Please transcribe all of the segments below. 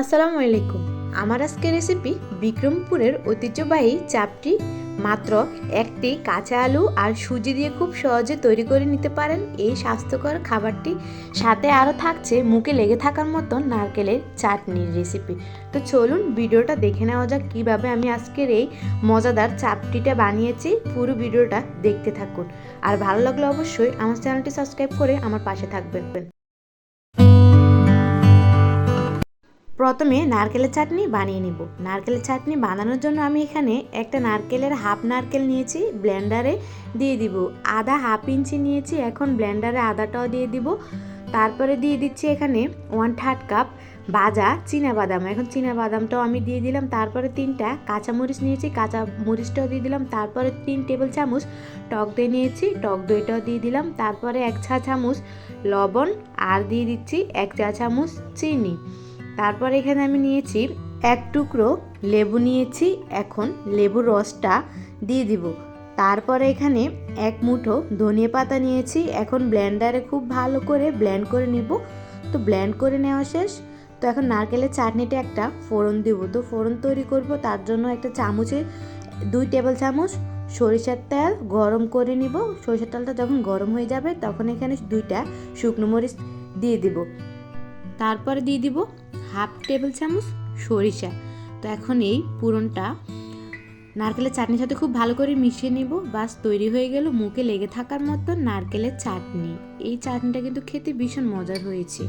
আসসালামু আলাইকুম। আমার আজকের রেসিপি বিক্রমপুরের ঐতিহ্যবাহী চাপটি মাত্র একটি কাঁচা আলু আর সুজি দিয়ে খুব সহজে তৈরি করে নিতে পারেন। এই স্বাস্থ্যকর খাবারটি সাথে আরও থাকছে মুখে লেগে থাকার মতন নারকেলের চাটনির রেসিপি তো চলুন ভিডিওটা দেখে নেওয়া যাক কীভাবে আমি আজকের এই মজাদার চাপটিটা বানিয়েছি। পুরো ভিডিওটা দেখতে থাকুন। আর ভালো লাগলে অবশ্যই আমার চ্যানেলটি সাবস্ক্রাইব করে আমার পাশে থাকবেন। প্রথমে নারকেলের চাটনি বানিয়ে নিব। নারকেলের চাটনি বানানোর জন্য আমি এখানে একটা নারকেলের হাফ নারকেল নিয়েছি ব্লেন্ডারে দিয়ে দিব। আদা হাফ ইঞ্চি নিয়েছি, এখন ব্লেন্ডারে আদাটাও দিয়ে দিব। তারপরে দিয়ে দিচ্ছি এখানে ওয়ান থার্ড কাপ ভাজা বাদাম এখন বাদামটাও আমি দিয়ে দিলাম। তারপরে তিনটা কাঁচামরিচ নিয়েছি কাঁচা মরিচটাও দিয়ে দিলাম। তারপরে তিন টেবিল চামচ টক দই নিয়েছি, টক দইটাও দিয়ে দিলাম। তারপরে এক চা চামচ লবণ, আর দিয়ে দিচ্ছি এক চা চামচ চিনি। তারপর এখানে আমি নিয়েছি এক টুকরো লেবু নিয়েছি, এখন লেবুর রসটা দিয়ে দিব। তারপরে এখানে এক মুঠো ধনিয়া পাতা নিয়েছি, এখন ব্লেন্ডারে খুব ভালো করে ব্লেন্ড করে নিব। তো ব্লেন্ড করে নেওয়া শেষ। তো এখন নারকেলের চাটনিটা একটা ফোড়ন দিব। তো ফোড়ন তৈরি করব, তার জন্য একটা চামচে, দুই টেবিল চামচ সরিষার তেল গরম করে নিব। সরিষার তেলটা যখন গরম হয়ে যাবে, তখন এখানে দুইটা শুকনো মরিচ দিয়ে দিব। তারপরে দিয়ে দিব হাফ টেবিল চামচ সরিষা। তো এখন এই পুরনটা নারকেলের চাটনির সাথে খুব ভালো করে মিশিয়ে নিব। বাস তৈরি হয়ে গেল মুখে লেগে থাকার মতো নারকেলের চাটনি। এই চাটনিটা কিন্তু খেতে ভীষণ মজার হয়েছে।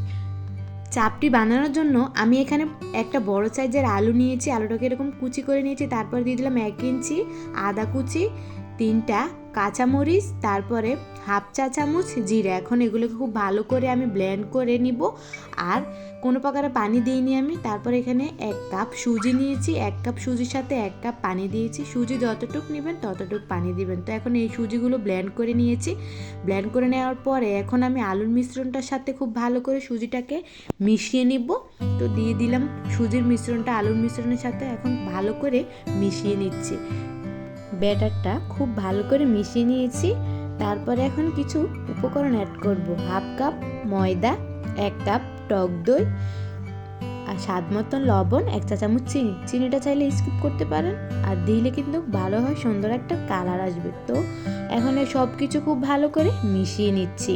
চাপটি বানানোর জন্য আমি এখানে একটা বড় সাইজের আলু নিয়েছি। আলুটাকে এরকম কুচি করে নিয়েছি। তারপর দিয়ে দিলাম এক ইঞ্চি আদা কুচি তিনটা কাঁচামরিচ, তারপরে হাফ চা চামচ জিরে। এখন এগুলোকে খুব ভালো করে আমি ব্লেন্ড করে নিব। আর কোনো প্রকারে পানি দিইনি আমি। তারপর এখানে এক কাপ সুজি নিয়েছি। এক কাপ সুজির সাথে এক কাপ পানি দিয়েছি। সুজি যতটুকু নেবেন ততটুকু পানি দিবেন। তো এখন এই সুজিগুলো ব্লেন্ড করে নিয়েছি। ব্লেন্ড করে নেওয়ার পরে এখন আমি আলুর মিশ্রণটার সাথে খুব ভালো করে সুজিটাকে মিশিয়ে নিব। তো দিয়ে দিলাম সুজির মিশ্রণটা আলুর মিশ্রণের সাথে। এখন ভালো করে মিশিয়ে নিচ্ছি। ব্যাটারটা খুব ভালো করে মিশিয়ে নিয়েছি। তারপরে এখন কিছু উপকরণ অ্যাড করব। হাফ কাপ ময়দা, এক কাপ টক দই, আর স্বাদ মতন লবণ, এক চা চামচ চিনি। চিনিটা চাইলে স্কিপ করতে পারেন, আর দিলে কিন্তু ভালো হয়, সুন্দর একটা কালার আসবে। তো এখন সব কিছু খুব ভালো করে মিশিয়ে নিচ্ছি।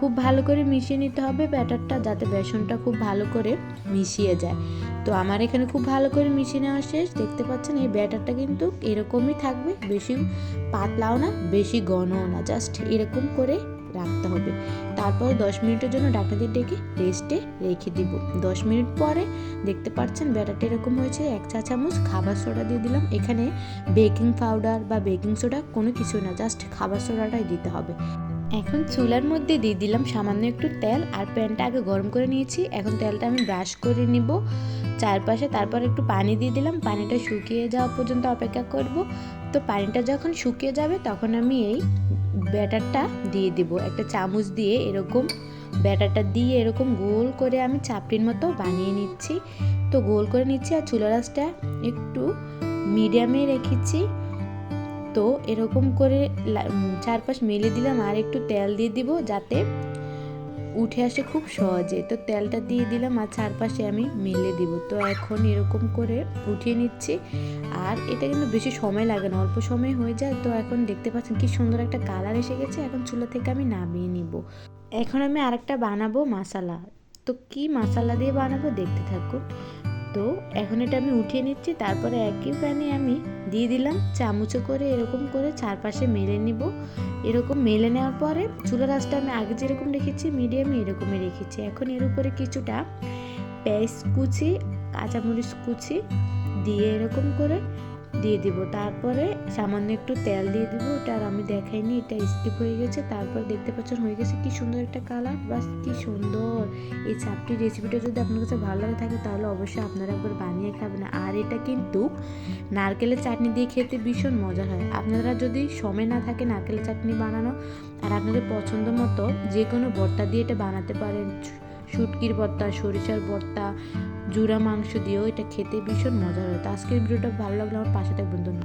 খুব ভালো করে মিশিয়ে নিতে হবে ব্যাটারটা যাতে বেসনটা খুব ভালো করে মিশিয়ে যায়। তো আমার এখানে খুব ভালো করে মিশিয়ে নেওয়া শেষ। দেখতে পাচ্ছেন এই ব্যাটারটা কিন্তু এরকমই থাকবে, বেশি পাতলাও না, বেশি ঘনও না জাস্ট এরকম করে রাখতে হবে। তারপর দশ মিনিটের জন্য ডাক্তারদের ডেকে রেস্টে রেখে দিব। দশ মিনিট পরে দেখতে পাচ্ছেন ব্যাটারটা এরকম হয়েছে, এক চা চামচ খাবার সোডা দিয়ে দিলাম। এখানে বেকিং পাউডার বা বেকিং সোডা কোনো কিছু না জাস্ট খাবার সোডাটাই দিতে হবে। এখন চুলার মধ্যে দিয়ে দিলাম সামান্য একটু তেল আর প্যানটা আগে গরম করে নিয়েছি। এখন তেলটা আমি ব্রাশ করে নিব। চারপাশে তারপর একটু পানি দিয়ে দিলাম। পানিটা শুকিয়ে যাওয়া পর্যন্ত অপেক্ষা করব। তো পানিটা যখন শুকিয়ে যাবে তখন আমি এই ব্যাটারটা দিয়ে দিব। একটা চামচ দিয়ে এরকম ব্যাটারটা দিয়ে এরকম গোল করে আমি চাপড়ির মতো বানিয়ে নিচ্ছি। তো গোল করে নিচ্ছি আর চুলা রাসটা একটু মিডিয়ামে রেখেছি। তো এরকম করে চারপাশ মেলে দিলাম আর একটু তেল দিয়ে দিব যাতে উঠে আসে খুব সহজে। তো তেলটা দিয়ে দিলাম আর চারপাশে আমি মেলে দিব। তো এখন এরকম করে উঠিয়ে নিচ্ছি। আর এটা কিন্তু বেশি সময় লাগে না, অল্প সময় হয়ে যায়। তো এখন দেখতে পাচ্ছেন কি সুন্দর একটা কালার এসে গেছে। এখন চুলা থেকে আমি নামিয়ে নিব। এখন আমি আরেকটা বানাবো মশালা তো কি মশালা দিয়ে বানাবো দেখতে থাকুন। তো এখন এটা আমি উঠিয়ে নিচ্ছি, তারপরে একই প্যানে আমি দিয়ে দিলাম চামচে করে এরকম করে চারপাশে মেলে নিব। এরকম মেলে নেওয়ার পরে চুলা রাসটা আমি আগে যেরকম রেখেছি মিডিয়ামে এরকমই রেখেছি। এখন এর উপরে কিছুটা পেঁয়াজ কুচি, কাঁচামরিচ কুচি দিয়ে এরকম করে দিয়ে দিব। তারপরে সামান্য একটু তেল দিয়ে দিব। ওটা আর আমি দেখাইনি, এটা স্কিপ হয়ে গেছে। তারপর দেখতে পাচ্ছেন হয়ে গেছে কি সুন্দর একটা কালার বাস, কি সুন্দর। এই চাপটির রেসিপিটা যদি আপনার কাছে ভালো লাগে থাকে, তাহলে অবশ্যই আপনারা একবার বানিয়ে খাবেন। আর এটা কিন্তু নারকেলের চাটনি দিয়ে খেতে ভীষণ মজা হয়। আপনারা যদি সময় না থাকে নারকেলের চাটনি বানানো, আর আপনাদের পছন্দ মতো যে কোনো ভর্তা দিয়ে এটা বানাতে পারেন। শুটকির ভর্তা সরিষার ভর্তা জুড়া মাংস দিয়েও এটা খেতে ভীষণ মজা হয়। তো আজকের ভিডিওটা ভালো লাগলে আমার পাশে থাকবেন। ধন্যবাদ।